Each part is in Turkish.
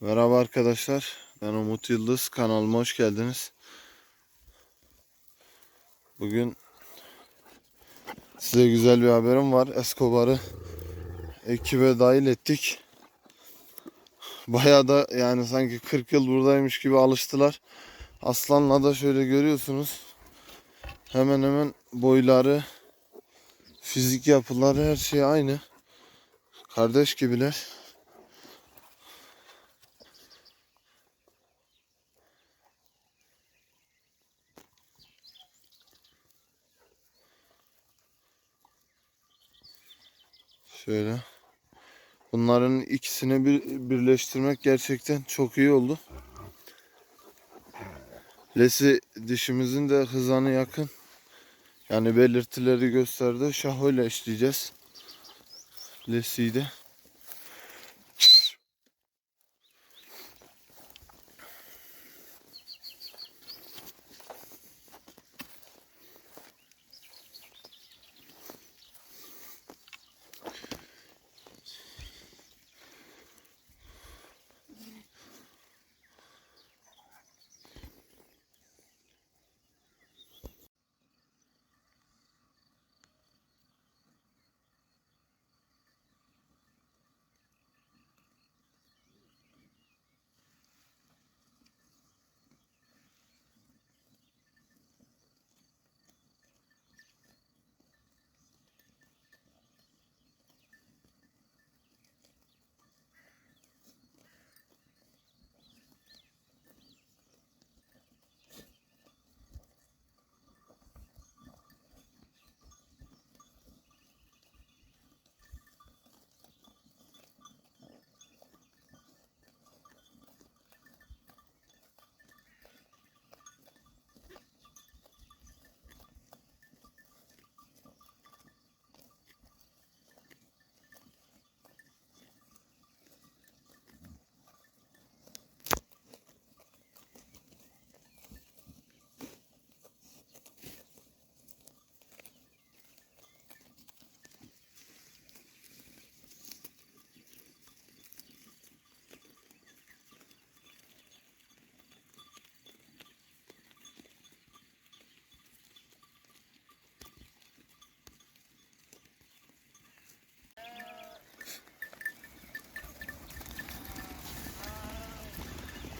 Merhaba arkadaşlar. Ben Umut Yıldız. Kanalıma hoş geldiniz. Bugün size güzel bir haberim var. Escobar'ı ekibe dahil ettik. Bayağı da yani sanki 40 yıl buradaymış gibi alıştılar. Aslan'la da şöyle görüyorsunuz. Hemen hemen boyları, fizik yapıları her şey aynı. Kardeş gibiler. Şöyle. Bunların ikisini bir, birleştirmek gerçekten çok iyi oldu. Lesi dişimizin de hızanı yakın. Yani belirtileri gösterdi. Şahoyla işleyeceğiz. Lesi'yi de.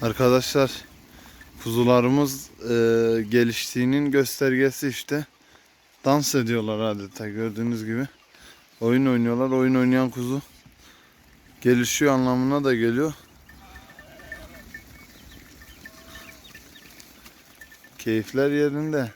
Arkadaşlar kuzularımız e, geliştiğinin göstergesi işte. Dans ediyorlar adeta gördüğünüz gibi. Oyun oynuyorlar. Oyun oynayan kuzu gelişiyor anlamına da geliyor. Keyifler yerinde.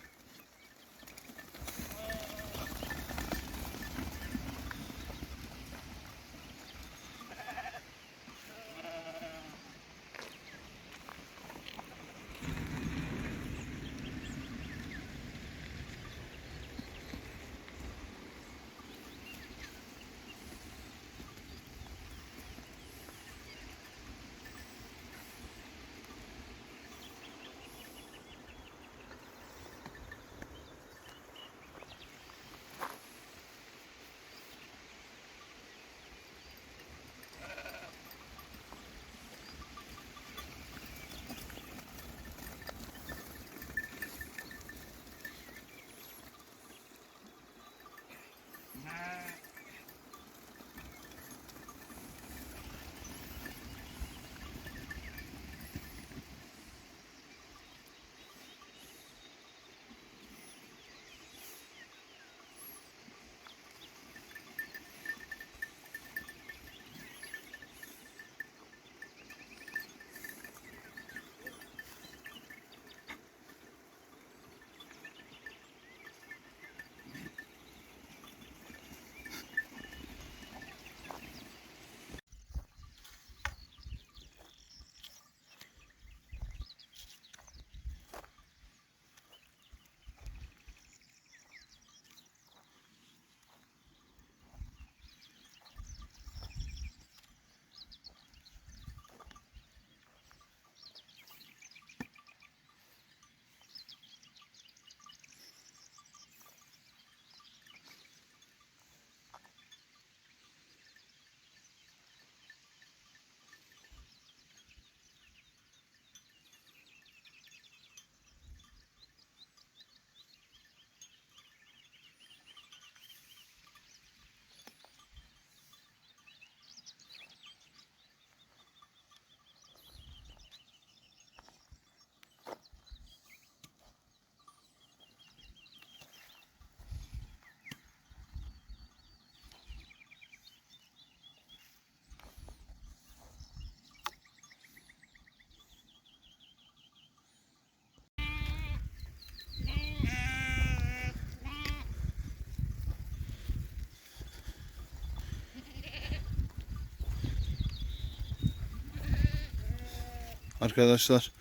Arkadaşlar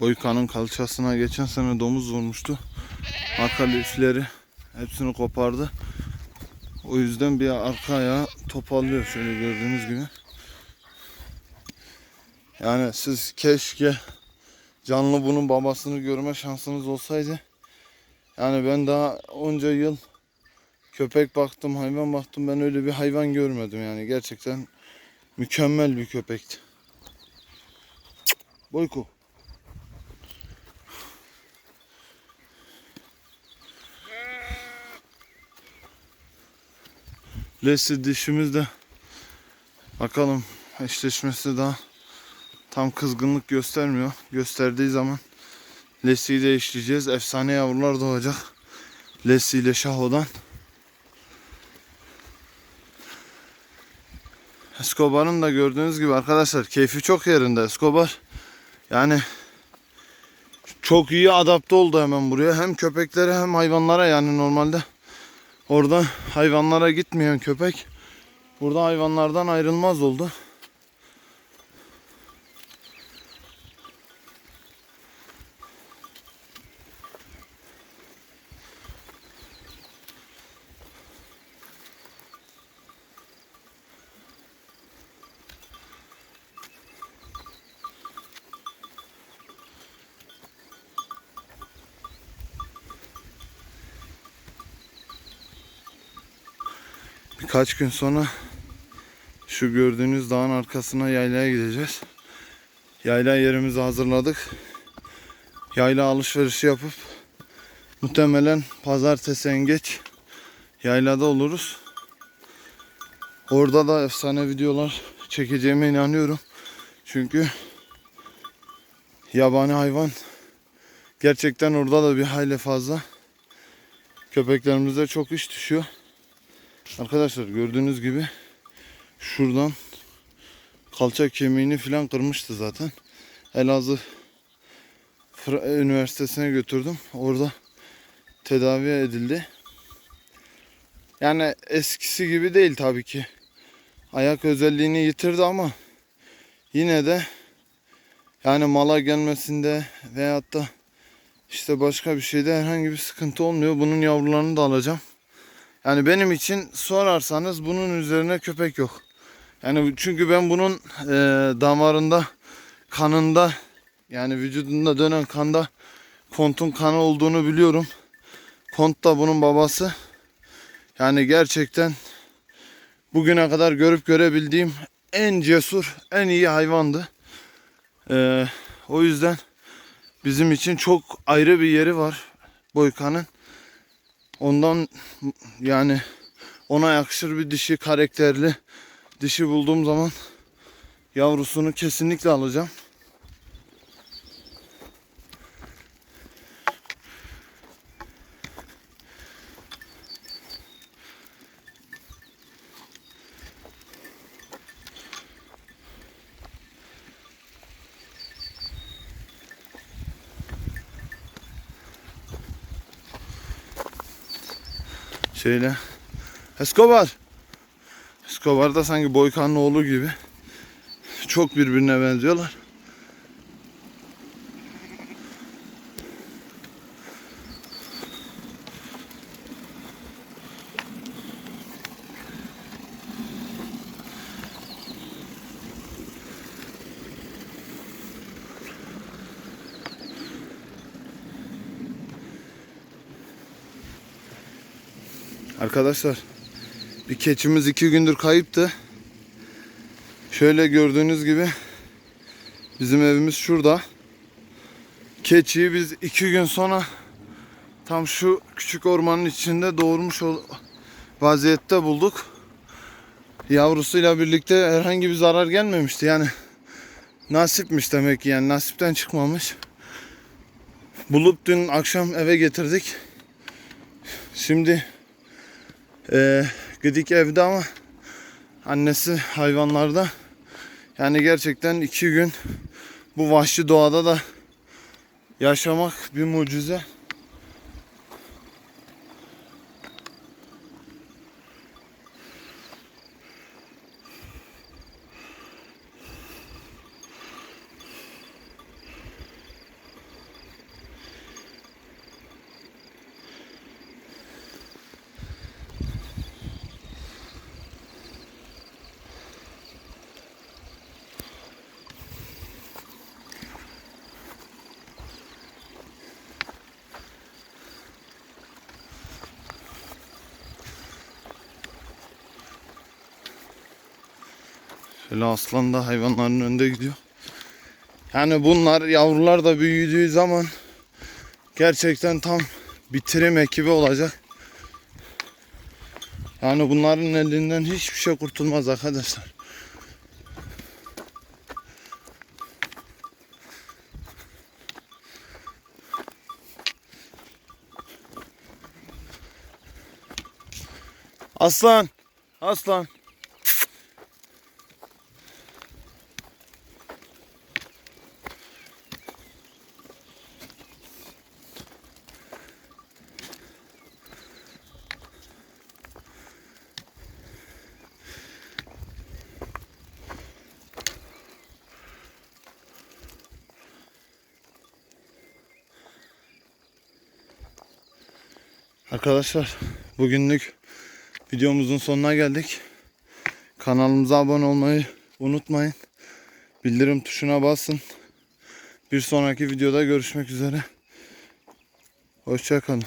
Boykan'ın kalçasına geçen sene domuz vurmuştu. Arka lifleri hepsini kopardı. O yüzden bir arka ayağı topallıyor şöyle gördüğünüz gibi. Yani siz keşke canlı bunun babasını görme şansınız olsaydı. Yani ben daha onca yıl köpek baktım, hayvan baktım. Ben öyle bir hayvan görmedim yani. Gerçekten mükemmel bir köpekti. Boyko. Lesi dişimiz de bakalım eşleşmesi daha tam kızgınlık göstermiyor. Gösterdiği zaman Lesi'yi de eşleyeceğiz. Efsane yavrular doğacak. Lesi ile Şaho'dan. Escobar'ın da gördüğünüz gibi arkadaşlar keyfi çok yerinde. Escobar yani çok iyi adapte oldu hemen buraya. Hem köpeklere hem hayvanlara yani normalde orada hayvanlara gitmeyen köpek burada hayvanlardan ayrılmaz oldu. Birkaç gün sonra şu gördüğünüz dağın arkasına yaylaya gideceğiz. Yayla yerimizi hazırladık. Yayla alışverişi yapıp muhtemelen pazartesi en geç yaylada oluruz. Orada da efsane videolar çekeceğime inanıyorum. Çünkü yabani hayvan gerçekten orada da bir hayli fazla. Köpeklerimize çok iş düşüyor. Arkadaşlar gördüğünüz gibi şuradan kalça kemiğini falan kırmıştı zaten. Elazığ Üniversitesi'ne götürdüm. Orada tedavi edildi. Yani eskisi gibi değil tabii ki. Ayak özelliğini yitirdi ama yine de yani mala gelmesinde veyahut da işte başka bir şeyde herhangi bir sıkıntı olmuyor. Bunun yavrularını da alacağım. Yani benim için sorarsanız bunun üzerine köpek yok. Yani çünkü ben bunun e, damarında, kanında yani vücudunda dönen kanda kontun kanı olduğunu biliyorum. Kont da bunun babası. Yani gerçekten bugüne kadar görüp görebildiğim en cesur, en iyi hayvandı. E, o yüzden bizim için çok ayrı bir yeri var Boyka'nın. Ondan yani ona yakışır bir dişi karakterli dişi bulduğum zaman yavrusunu kesinlikle alacağım. Şöyle. Escobar. Escobar da sanki Boykan'ın oğlu gibi. Çok birbirine benziyorlar. Arkadaşlar bir keçimiz iki gündür kayıptı. Şöyle gördüğünüz gibi bizim evimiz şurada. Keçiyi biz iki gün sonra tam şu küçük ormanın içinde doğurmuş vaziyette bulduk. Yavrusuyla birlikte herhangi bir zarar gelmemişti. Yani nasipmiş demek ki yani nasipten çıkmamış. Bulup dün akşam eve getirdik. Şimdi ee, Gıdik evde ama annesi hayvanlarda. Yani gerçekten iki gün bu vahşi doğada da yaşamak bir mucize. Şöyle aslan da hayvanların önünde gidiyor. Yani bunlar yavrular da büyüdüğü zaman gerçekten tam bitirim ekibi olacak. Yani bunların elinden hiçbir şey kurtulmaz arkadaşlar. Aslan. Aslan. Arkadaşlar bugünlük videomuzun sonuna geldik. Kanalımıza abone olmayı unutmayın. Bildirim tuşuna basın. Bir sonraki videoda görüşmek üzere. Hoşçakalın.